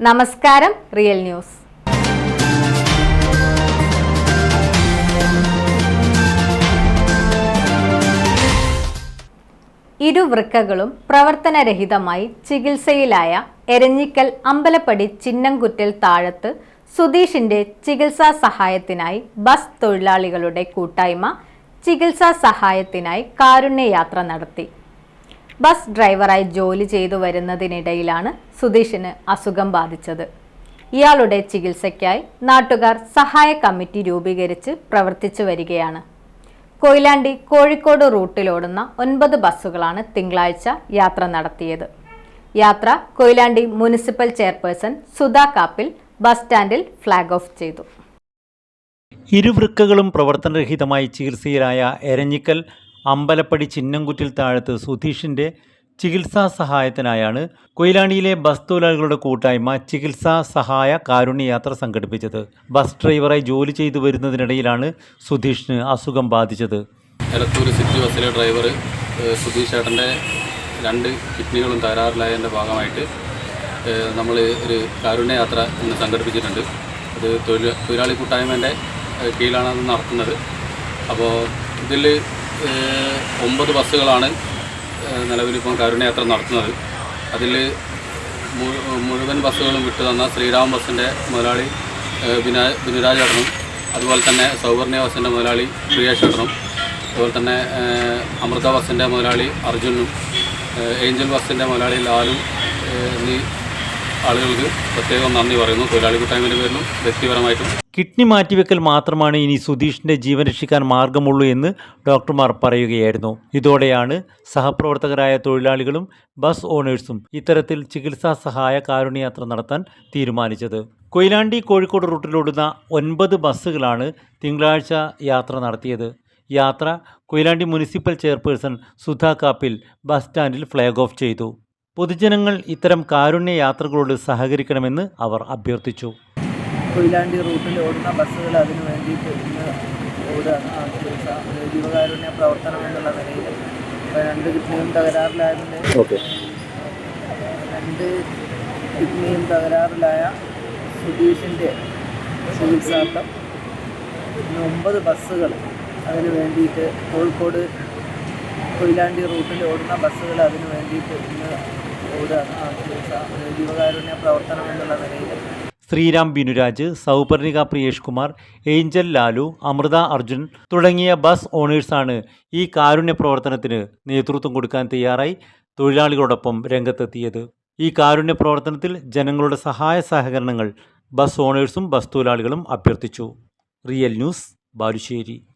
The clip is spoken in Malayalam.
നമസ്കാരം റിയൽ ന്യൂസ്. ഇരുവൃക്കകളും പ്രവർത്തനരഹിതമായി ചികിത്സയിലായ എരഞ്ഞിക്കൽ അമ്പലപ്പടി ചിന്നംകുറ്റൽ താഴത്ത് സുധീഷിന്റെ ചികിത്സാ സഹായത്തിനായി ബസ് തൊഴിലാളികളുടെ കൂട്ടായ്മ ചികിത്സാ സഹായത്തിനായി കാരുണ്യയാത്ര നടത്തി. ബസ് ഡ്രൈവറായി ജോലി ചെയ്തു വരുന്നതിനിടയിലാണ് സുധീഷിന് അസുഖം ബാധിച്ചത്. ഇയാളുടെ ചികിത്സയ്ക്കായി നാട്ടുകാർ സഹായ കമ്മിറ്റി രൂപീകരിച്ച് പ്രവർത്തിച്ചു വരികയാണ്. കൊയിലാണ്ടി കോഴിക്കോട് റൂട്ടിലോടുന്ന ഒൻപത് ബസ്സുകളാണ് തിങ്കളാഴ്ച യാത്ര നടത്തിയത്. യാത്ര Koyilandy municipal chairperson Sudha Kappil bus സ്റ്റാൻഡിൽ ഫ്ലാഗ് ഓഫ് ചെയ്തു. ഇരുവൃക്കകളും പ്രവർത്തനരഹിതമായി ചികിത്സയിലായ എരഞ്ഞിക്കൽ അമ്പലപ്പടി ചിന്നംകുറ്റിൽ താഴത്ത് സുധീഷിന്റെ ചികിത്സാ സഹായത്തിനായാണ് കൊയിലാണ്ടിയിലെ ബസ് തൊഴിലാളികളുടെ കൂട്ടായ്മ ചികിത്സാ സഹായ കാരുണ്യയാത്ര സംഘടിപ്പിച്ചത്. ബസ് ഡ്രൈവറായി ജോലി ചെയ്തു വരുന്നതിനിടയിലാണ് സുധീഷിന് അസുഖം ബാധിച്ചത്. എലത്തൂർ സിറ്റി ബസ്സിലെ ഡ്രൈവർ സുധീഷ് ചേട്ടന്റെ രണ്ട് കിഡ്നികളും തകരാറിലായതിന്റെ ഭാഗമായിട്ട് നമ്മൾ ഒരു കാരുണ്യയാത്ര ഇന്ന് സംഘടിപ്പിച്ചിട്ടുണ്ട്. അത് തൊഴിലാളി കൂട്ടായ്മേന്റെ കീഴിലാണ് അത് നടത്തുന്നത്. അപ്പോൾ ഇതിൽ ഒമ്പത് ബസ്സുകളാണ് നിലവിലിപ്പം കരുണയാത്ര നടത്തുന്നത്. അതിൽ മുഴുവൻ ബസ്സുകളും വിട്ടു തന്ന ശ്രീരാം ബസ്സിന്റെ മുതലാളി ബിനാ ബിനുരാജ് അതുപോലെ തന്നെ സൗവർണ്യ ബസ്സിന്റെ മുതലാളി പ്രിയേഷ് ചേട്ടനും അതുപോലെ തന്നെ അമൃത ബസ്സിന്റെ മുതലാളി അർജുനും ഏഞ്ചൽ ബസ്സിന്റെ മുതലാളി ലാലും എന്നീ ആളുകൾക്ക് പ്രത്യേകം നന്ദി പറയുന്നു. തൊഴിലാളി കൂട്ടായ്മയുടെ പേരിലും വ്യക്തിപരമായിട്ടും. കിഡ്നി മാറ്റിവെക്കൽ മാത്രമാണ് ഇനി സുധീഷിന്റെ ജീവൻ രക്ഷിക്കാൻ മാർഗമുള്ളൂ എന്ന് ഡോക്ടർമാർ പറയുകയായിരുന്നു. ഇതോടെയാണ് സഹപ്രവർത്തകരായ തൊഴിലാളികളും ബസ് ഓണേഴ്സും ഇത്തരത്തിൽ ചികിത്സാ സഹായ കാരുണ്യയാത്ര നടത്താൻ തീരുമാനിച്ചത്. കൊയിലാണ്ടി കോഴിക്കോട് റൂട്ടിലോടുന്ന ഒൻപത് ബസ്സുകളാണ് തിങ്കളാഴ്ച യാത്ര നടത്തിയത്. യാത്ര Koyilandy municipal chairperson Sudha Kappil bus സ്റ്റാൻഡിൽ ഫ്ലാഗ് ഓഫ് ചെയ്തു. പൊതുജനങ്ങൾ ഇത്തരം കാരുണ്യ യാത്രകളോട് സഹകരിക്കണമെന്ന് അവർ അഭ്യർത്ഥിച്ചു. കൊയിലാണ്ടി റൂട്ടിൽ ഓടുന്ന ബസ്സുകൾ അതിനു വേണ്ടിയിട്ട് ഇന്ന് ഓടുകയാണ്. ജീവകാരുണ്യ പ്രവർത്തനം എന്നുള്ള നിലയിൽ രണ്ട് കിഡ്നിയും തകരാറിലായതിന്റെ രണ്ട് കിഡ്നിയും തകരാറിലായ സുധീഷിന്റെ ചികിത്സാർത്ഥം ഇന്ന് ഒമ്പത് ബസ്സുകൾ അതിന് വേണ്ടിയിട്ട് കോഴിക്കോട് കൊയിലാണ്ടി റൂട്ടിൽ ഓടുന്ന ബസ്സുകൾ അതിന് വേണ്ടിയിട്ട് ഇന്ന് ശ്രീരാം ബിനുരാജ് സൗപർണിക പ്രിയേഷ് കുമാർ ഏഞ്ചൽ ലാലു അമൃത അർജുൻ തുടങ്ങിയ ബസ് ഓണേഴ്സാണ് ഈ കാരുണ്യ പ്രവർത്തനത്തിന് നേതൃത്വം കൊടുക്കാൻ തയ്യാറായി തൊഴിലാളികളോടൊപ്പം രംഗത്തെത്തിയത്. ഈ കാരുണ്യ പ്രവർത്തനത്തിൽ ജനങ്ങളുടെ സഹായ സഹകരണങ്ങൾ ബസ് ഓണേഴ്സും ബസ് തൊഴിലാളികളും അഭ്യർത്ഥിച്ചു. Real News Balussery.